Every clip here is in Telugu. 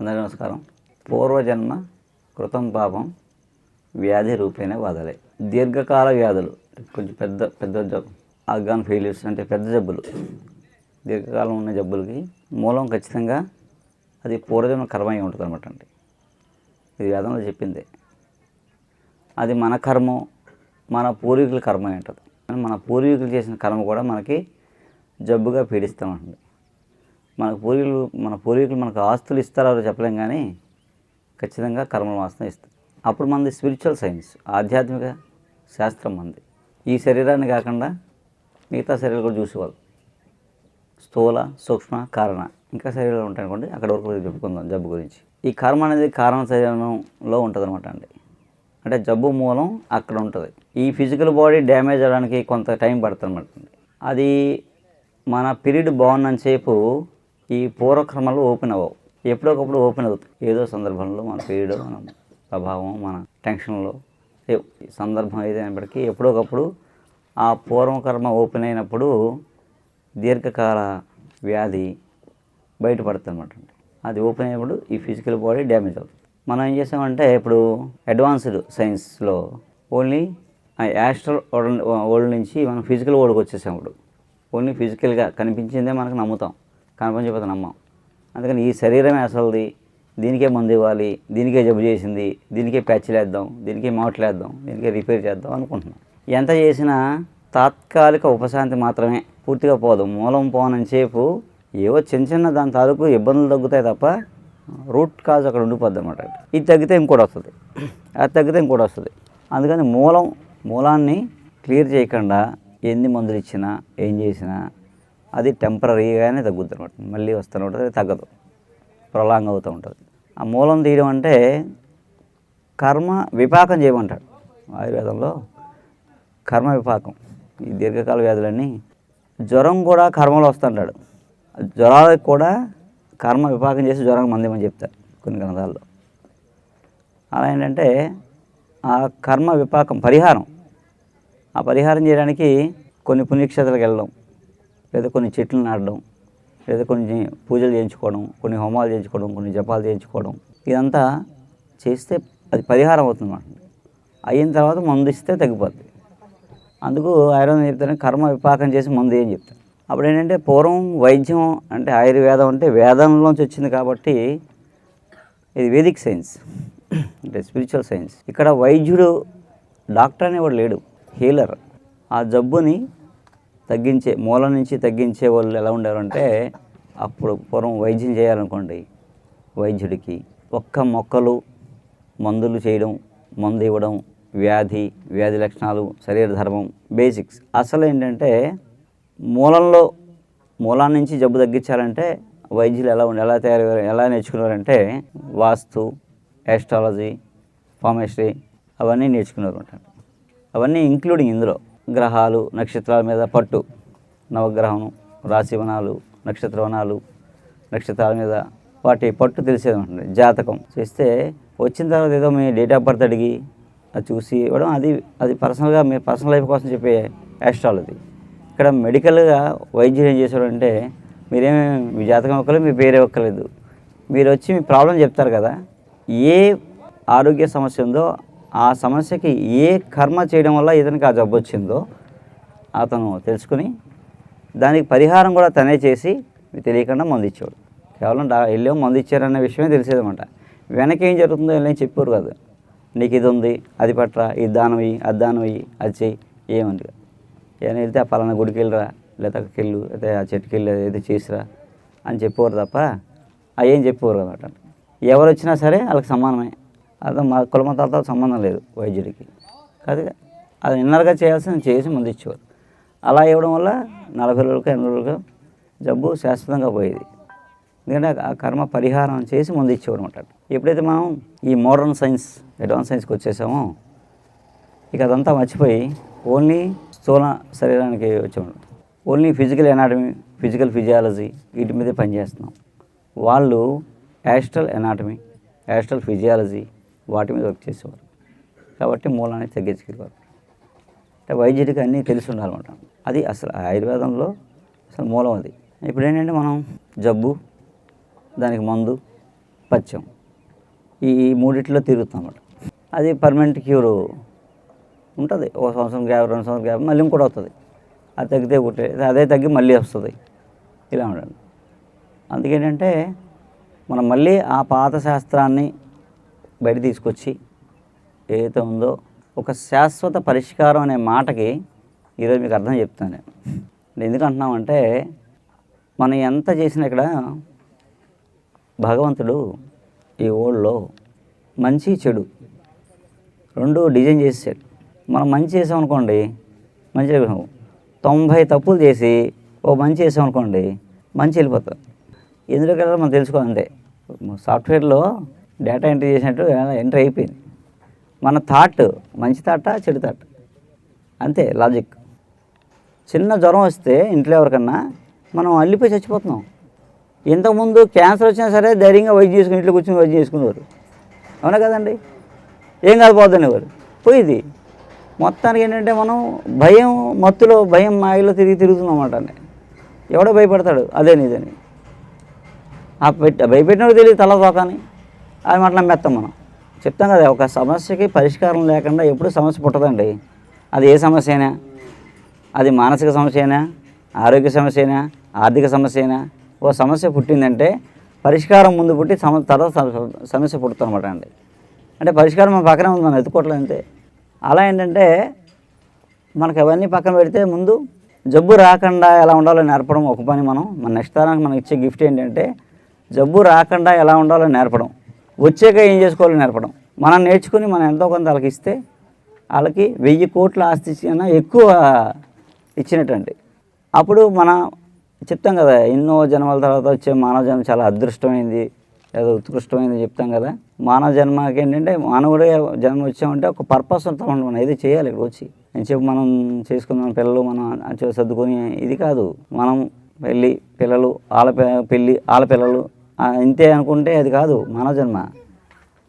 అందరికీ నమస్కారం. పూర్వజన్మ కృతం పాపం వ్యాధి రూపేణ బాధలే. దీర్ఘకాల వ్యాధులు కొంచెం పెద్ద పెద్ద జబ్బు ఆర్గాన్ ఫెయిల్యూర్స్ అంటే పెద్ద జబ్బులు. దీర్ఘకాలం ఉన్న జబ్బులకి మూలం ఖచ్చితంగా అది పూర్వజన్మ కర్మ ఉంటుంది అనమాట అండి. ఇది వేదంలో చెప్పిందే. అది మన కర్మ మన పూర్వీకుల కర్మ ఉంటుంది మన పూర్వీకులు చేసిన కర్మ కూడా మనకి జబ్బుగా పీడిస్తామంటుంది. మన పూర్వీకులు మన పూర్వీకులు మనకు ఆస్తులు ఇస్తారో చెప్పలేం కానీ ఖచ్చితంగా కర్మల వాసన ఇస్తారు అప్పుడు మనది స్పిరిచువల్ సైన్స్ ఆధ్యాత్మిక శాస్త్రం మంది. ఈ శరీరాన్ని కాకుండా మిగతా శరీరాలు కూడా చూసేవాళ్ళు స్థూల సూక్ష్మ కారణ ఇంకా శరీరాలు ఉంటాయనుకోండి అక్కడ వరకు చెప్పుకుందాం జబ్బు గురించి. ఈ కర్మ అనేది కారణ శరీరంలో ఉంటుంది అనమాట అండి. అంటే జబ్బు మూలం అక్కడ ఉంటుంది. ఈ ఫిజికల్ బాడీ డ్యామేజ్ అవ్వడానికి కొంత టైం పడుతుంది అనమాట అది మన పీరియడ్ బాగున్నంతసేపు ఈ పూర్వక్రమాలు ఓపెన్ అవ్వవు. ఎప్పుడొకప్పుడు ఓపెన్ అవుతాయి. ఏదో సందర్భంలో మన పీరియడ్ మన ప్రభావం మన టెన్షన్లో సందర్భం ఏదైనప్పటికీ ఎప్పుడొకప్పుడు ఆ పూర్వకర్మ ఓపెన్ అయినప్పుడు దీర్ఘకాల వ్యాధి బయటపడుతుంది అనమాట అది ఓపెన్ అయినప్పుడు ఈ ఫిజికల్ బాడీ డ్యామేజ్ అవుతుంది. మనం ఏం చేసామంటే ఇప్పుడు అడ్వాన్స్డ్ సైన్స్లో ఓన్లీ యాస్ట్రల్ వరల్డ్ నుంచి మనం ఫిజికల్ వరల్డ్కి వచ్చేసాం ఇప్పుడు. ఓన్లీ ఫిజికల్గా కనిపించిందే మనకు నమ్ముతాం. కనిపించకపోతే నమ్మం అందుకని ఈ శరీరమే అసలుది. దీనికే మందు ఇవ్వాలి దీనికే జబ్బు చేసింది దీనికే ప్యాచ్లు వేద్దాం దీనికే మౌట్లు వేద్దాం దీనికే రిపేర్ చేద్దాం అనుకుంటున్నాం ఎంత చేసినా తాత్కాలిక ఉపశాంతి మాత్రమే. పూర్తిగా పోదు. మూలం పోనని ఏవో చిన్న చిన్న దాని తాలూకు ఇబ్బందులు తగ్గుతాయి తప్ప రూట్ కాజ్ అక్కడ ఉండిపోద్ది అనమాట ఇది తగ్గితే ఇంకోటి వస్తుంది. అది తగ్గితే ఇంకోటి వస్తుంది. అందుకని మూలం మూలాన్ని క్లియర్ చేయకుండా ఎన్ని మందులు ఇచ్చినా ఏం చేసినా అది టెంపరీగానే తగ్గుద్ది అనమాట. మళ్ళీ వస్తూనే ఉంటుంది అది తగ్గదు. ప్రొలాంగ్ అవుతూ ఉంటుంది. ఆ మూలం తీయడం అంటే కర్మ విపాకం చేయమంటాడు ఆయుర్వేదంలో. కర్మ విపాకం. ఈ దీర్ఘకాల వ్యాధులన్నీ జ్వరం కూడా కర్మలో వస్తుంటాడు. జ్వరాలకు కూడా కర్మ విపాకం చేసి జ్వరం మందేమని చెప్తారు కొన్ని గ్రంథాల్లో. అలా ఏంటంటే ఆ కర్మ విపాకం పరిహారం. ఆ పరిహారం చేయడానికి కొన్ని పుణ్యక్షేత్రాలకు వెళ్ళడం. లేదా కొన్ని చెట్లు నాటడం లేదా కొన్ని పూజలు చేయించుకోవడం కొన్ని హోమాలు చేయించుకోవడం కొన్ని జపాలు చేయించుకోవడం ఇదంతా చేస్తే అది పరిహారం అవుతుంది అన్నమాట అయిన తర్వాత మందు ఇస్తే తగ్గిపోద్ది. అందుకు ఆయుర్వేదం చెప్తాను కర్మ విపాకం చేసి మందు ఏం చెప్తాను. అప్పుడు ఏంటంటే పూర్వం వైద్యం అంటే ఆయుర్వేదం అంటే వేదంలోంచి వచ్చింది కాబట్టి ఇది వేదిక్ సైన్స్ అంటే స్పిరిచువల్ సైన్స్. ఇక్కడ వైద్యుడు డాక్టర్ అనేవాడు లేడు హీలర్. ఆ జబ్బుని తగ్గించే మూలం నుంచి తగ్గించే వాళ్ళు ఎలా ఉండారంటే అప్పుడు పూర్వం వైద్యం చేయాలనుకోండి వైద్యుడికి ఒక్క మొక్కలు మందులు చేయడం మందు ఇవ్వడం వ్యాధి వ్యాధి లక్షణాలు శరీర ధర్మం బేసిక్స్. అసలు ఏంటంటే మూలంలో మూలం నుంచి జబ్బు తగ్గించాలంటే వైద్యులు ఎలా ఉండి ఎలా తయారు ఎలా నేర్చుకున్నారంటే వాస్తు యాస్ట్రాలజీ ఫార్మస్ట్రీ అవన్నీ నేర్చుకున్నారు అంటారు అవన్నీ ఇంక్లూడింగ్ ఇందులో. గ్రహాలు నక్షత్రాల మీద పట్టు. నవగ్రహం రాశివనాలు నక్షత్రవనాలు నక్షత్రాల మీద వాటి పట్టు తెలిసేది ఉంటుంది జాతకం చేస్తే వచ్చిన తర్వాత ఏదో మీ డేట్ ఆఫ్ బర్త్ అడిగి అది చూసి ఇవ్వడం అది అది పర్సనల్గా మీ పర్సనల్ లైఫ్ కోసం చెప్పే యాస్ట్రాలజీ ఇక్కడ మెడికల్గా వైద్యులు ఏం చేశాడంటే మీరేమి మీ జాతకం ఒక్కలేదు మీ పేరే ఒక్కలేదు. మీరు వచ్చి మీ ప్రాబ్లం చెప్తారు కదా ఏ ఆరోగ్య సమస్య ఉందో ఆ సమస్యకి ఏ కర్మ చేయడం వల్ల ఇతనికి ఆ జబ్బు వచ్చిందో అతను తెలుసుకుని దానికి పరిహారం కూడా తనే చేసి తెలియకుండా మందు ఇచ్చేవాడు. కేవలం డా వెళ్ళాం మందు ఇచ్చారన్న విషయమే తెలిసేదన్నమాట. వెనక ఏం జరుగుతుందో వెళ్ళి చెప్పారు కాదు. నీకు ఇది ఉంది అది పట్టరా ఇది దానం ఇయ్యి అది దానం ఇయ్యి అది చెయ్యి ఏముంది ఏమైనా వెళ్తే ఆ పలానా గుడికి వెళ్ళరా లేదా అక్కడికి వెళ్ళు లేదా ఆ చెట్టుకి వెళ్ళి ఏదో చేసిరా అని చెప్పేవారు తప్ప అవి ఏం చెప్పేవారు అనమాట ఎవరు వచ్చినా సరే వాళ్ళకి సమానమే. అది మా కులమతాలతో సంబంధం లేదు వైద్యుడికి. కాదు అది ఇన్నర్గా చేయాల్సిన చేసి ముందు ఇచ్చేవారు అలా ఇవ్వడం వల్ల నలభై రోజులకు ఎనభై రోజులకు జబ్బు శాశ్వతంగా పోయేది. ఎందుకంటే ఆ కర్మ పరిహారం చేసి ముందు ఇచ్చేవారు అనమాట ఎప్పుడైతే మనం ఈ మోడర్న్ సైన్స్ అడ్వాన్స్ సైన్స్కి వచ్చేసామో ఇక అదంతా మర్చిపోయి ఓన్లీ స్థూల శరీరానికి వచ్చేవాడు only physical anatomy physical physiology వీటి మీదే పనిచేస్తున్నాం. వాళ్ళు యాస్ట్రల్ ఎనాటమీ యాస్ట్రల్ ఫిజియాలజీ వాటి మీద వర్క్ చేసేవారు. కాబట్టి మూలాన్ని తగ్గించగలిగారు అంటే వైద్యుడికి అన్నీ తెలిసి ఉండాలన్నమాట. అది అసలు ఆయుర్వేదంలో అసలు మూలం అది. ఇప్పుడు ఏంటంటే మనం జబ్బు దానికి మందు పచ్చం ఈ మూడిట్లో తిరుగుతాం అన్నమాట. అది పర్మనెంట్ క్యూర్ ఉంటుంది. ఒక సంవత్సరం గ్యాప్ రెండు సంవత్సరం గ్యాప్ మళ్ళీ ఇంకోటి వస్తుంది. అది తగ్గితే ఒకటి అదే తగ్గి మళ్ళీ వస్తుంది. ఇలా ఉండండి అందుకేంటంటే మనం మళ్ళీ ఆ పాత శాస్త్రాన్ని బయట తీసుకొచ్చి ఏదైతే ఉందో ఒక శాశ్వత పరిష్కారం అనే మాటకి ఈరోజు మీకు అర్థం చెప్తాను నేను. నేను ఎందుకు అంటున్నామంటే మనం ఎంత చేసినా ఇక్కడ భగవంతుడు ఈ ఓల్డ్లో మంచి చెడు రెండు డిజైన్ చేసాడు మనం మంచి చేసామనుకోండి మంచి తొంభై తప్పులు చేసి ఓ మంచి చేసామనుకోండి మంచి వెళ్ళిపోతాం. ఎందులోకి వెళ్ళాలో మనం తెలుసుకోవాలంటే సాఫ్ట్వేర్లో డేటా ఎంట్రీ చేసినట్టు ఎంటర్ అయిపోయింది. మన థాట్ మంచి థాటా చెడు థాట్? అంతే లాజిక్. చిన్న జ్వరం వస్తే ఇంట్లో ఎవరికన్నా మనం అల్లిపోయి చచ్చిపోతున్నాం. ఇంతకుముందు క్యాన్సర్ వచ్చినా సరే ధైర్యంగా వైద్యం చేసుకుని ఇంట్లో కూర్చొని వైద్యం చేసుకునేవారు. అవునా కదండి? ఏం కాదు పోద్దనేవారు పోయింది. మొత్తానికి ఏంటంటే మనం భయం మత్తులో భయం మాయలో తిరిగి తిరుగుతున్నాం అన్నమాట ఎవడో భయపడతాడు అదే నీదని ఆ పెట్టి భయపెట్టినప్పుడు తెలియదు తల తోకని అది మాటలు నమ్మేస్తాం మనం. చెప్తాం కదా ఒక సమస్యకి పరిష్కారం లేకుండా ఎప్పుడు సమస్య పుట్టదండి. అది ఏ సమస్య అయినా అది మానసిక సమస్య అయినా ఆరోగ్య సమస్య అయినా ఆర్థిక సమస్య అయినా ఓ సమస్య పుట్టిందంటే పరిష్కారం ముందు పుట్టి సమ తర్వాత సమస్య పుడుతుంది అనమాట అండి. అంటే పరిష్కారం మన పక్కనే ఉంది మనం ఎత్తుకోవట్లేదు అంతే. అలా ఏంటంటే మనకు అవన్నీ పక్కన పెడితే ముందు జబ్బు రాకుండా ఎలా ఉండాలో నేర్పడం ఒక పని మనం. మన నెక్స్ట్ తరానికి మనం ఇచ్చే గిఫ్ట్ ఏంటంటే జబ్బు రాకుండా ఎలా ఉండాలో నేర్పడం. వచ్చాక ఏం చేసుకోవాలో నేర్పడం? మనం నేర్చుకుని మనం ఎంతో కొంత వాళ్ళకి ఇస్తే వాళ్ళకి వెయ్యి కోట్ల ఆస్తి ఇచ్చినా ఎక్కువ ఇచ్చినట్టండి అప్పుడు మన చెప్తాం కదా ఎన్నో జన్మల తర్వాత వచ్చే మానవ జన్మ చాలా అదృష్టమైంది లేదా ఉత్కృష్టమైంది చెప్తాం కదా. మానవ జన్మకి ఏంటంటే మానవుడే జన్మ వచ్చామంటే ఒక పర్పస్ ఉంటాం మనం ఏదో చేయాలి ఇక్కడ వచ్చి. నేను చెప్పు మనం చేసుకుందాం పిల్లలు మనం సర్దుకొని ఇది కాదు. మనం వెళ్ళి పిల్లలు ఆల పెళ్ళి ఆల పిల్లలు ఇంతే అనుకుంటే అది కాదు మానవ జన్మ.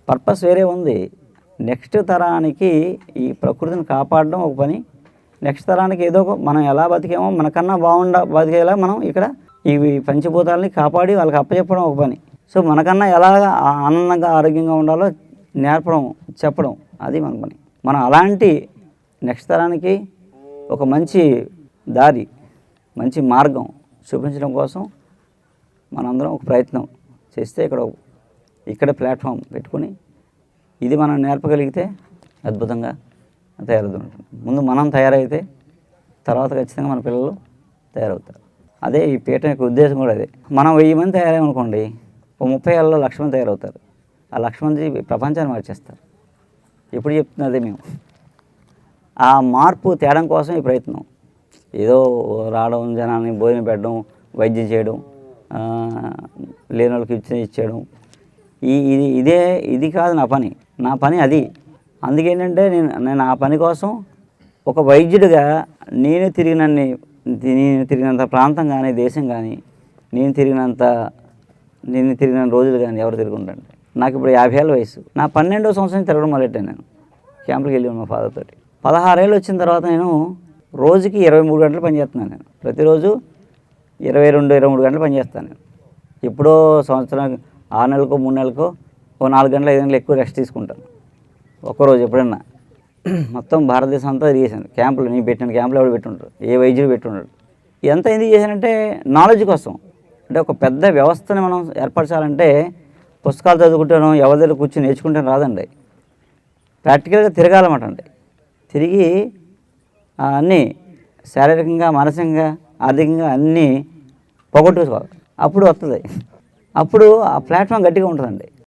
పర్పస్ వేరే ఉంది. నెక్స్ట్ తరానికి ఈ ప్రకృతిని కాపాడడం ఒక పని. నెక్స్ట్ తరానికి ఏదో ఒక మనం ఎలా బతికేమో మనకన్నా బాగుండ బతికేలా మనం ఇక్కడ ఇవి పంచభూతాలని కాపాడి వాళ్ళకి అప్పచెప్పడం ఒక పని. సో మనకన్నా ఎలా ఆనందంగా ఆరోగ్యంగా ఉండాలో నేర్పడం చెప్పడం అది మన పని. మనం అలాంటి నెక్స్ట్ తరానికి ఒక మంచి దారి మంచి మార్గం చూపించడం కోసం మనందరం ఒక ప్రయత్నం చేస్తే ఇక్కడ ఇక్కడ ప్లాట్ఫామ్ పెట్టుకుని ఇది మనం నేర్పగలిగితే అద్భుతంగా తయారవుతుంది ముందు మనం తయారైతే తర్వాత ఖచ్చితంగా మన పిల్లలు తయారవుతారు. అదే ఈ పీఠం యొక్క ఉద్దేశం కూడా అదే. మనం వెయ్యి మంది తయారయ్యామనుకోండి ఒక ముప్పై ఏళ్ళలో లక్ష మంది తయారవుతారు. ఆ లక్ష మంది ప్రపంచాన్ని మార్చేస్తారు. ఎప్పుడు చెప్తున్నదే మేము. ఆ మార్పు తేడం కోసం ఈ ప్రయత్నం. ఏదో రావడం జనాన్ని భోజనం పెట్టడం వైద్యం చేయడం లేని వాళ్ళకి ఇచ్చి ఇచ్చేయడం. ఈ ఇది ఇదే ఇది కాదు నా పని. నా పని అది. అందుకేంటంటే నేను నేను ఆ పని కోసం ఒక వైద్యుడిగా నేను తిరిగినన్ని నేను తిరిగినంత ప్రాంతం కానీ దేశం కానీ నేను తిరిగినంత నేను తిరిగిన రోజులు కానీ ఎవరు తిరుగుంటండి నాకు ఇప్పుడు యాభై ఏళ్ళ వయసు. నా పన్నెండో సంవత్సరం తిరగడం మొదలెట్టాను నేను. క్యాంపుకి వెళ్ళి మా ఫాదర్ తోటి. పదహారేళ్ళు వచ్చిన తర్వాత నేను రోజుకి ఇరవై మూడు గంటలు పనిచేస్తున్నాను నేను. ప్రతిరోజు ఇరవై రెండు ఇరవై మూడు గంటలు పనిచేస్తాను నేను. ఎప్పుడో సంవత్సరం ఆరు నెలలకు మూడు నెలలకు ఓ నాలుగు గంటలు ఐదు గంటలు ఎక్కువ రెస్ట్ తీసుకుంటాను. ఒక్కరోజు ఎప్పుడన్నా. మొత్తం భారతదేశం అంతా తిరిగేసాను క్యాంపులు నేను పెట్టిన క్యాంపులు ఎవరు పెట్టుంటారు ఏ వైద్యుడు పెట్టుంటారు ఎంత ఎందుకు చేశానంటే నాలెడ్జ్ కోసం. అంటే ఒక పెద్ద వ్యవస్థని మనం ఏర్పరచాలంటే పుస్తకాలు చదువుకుంటాను ఎవరి దగ్గర కూర్చొని నేర్చుకుంటాను రాదండి. ప్రాక్టికల్గా తిరగాలన్నమాట అండి. తిరిగి అన్నీ శారీరకంగా మానసికంగా ఆర్థికంగా అన్నీ పోగొట్టుకోవాలి. అప్పుడు వస్తుంది అప్పుడు ఆ ప్లాట్ఫామ్ గట్టిగా ఉంటుందండి.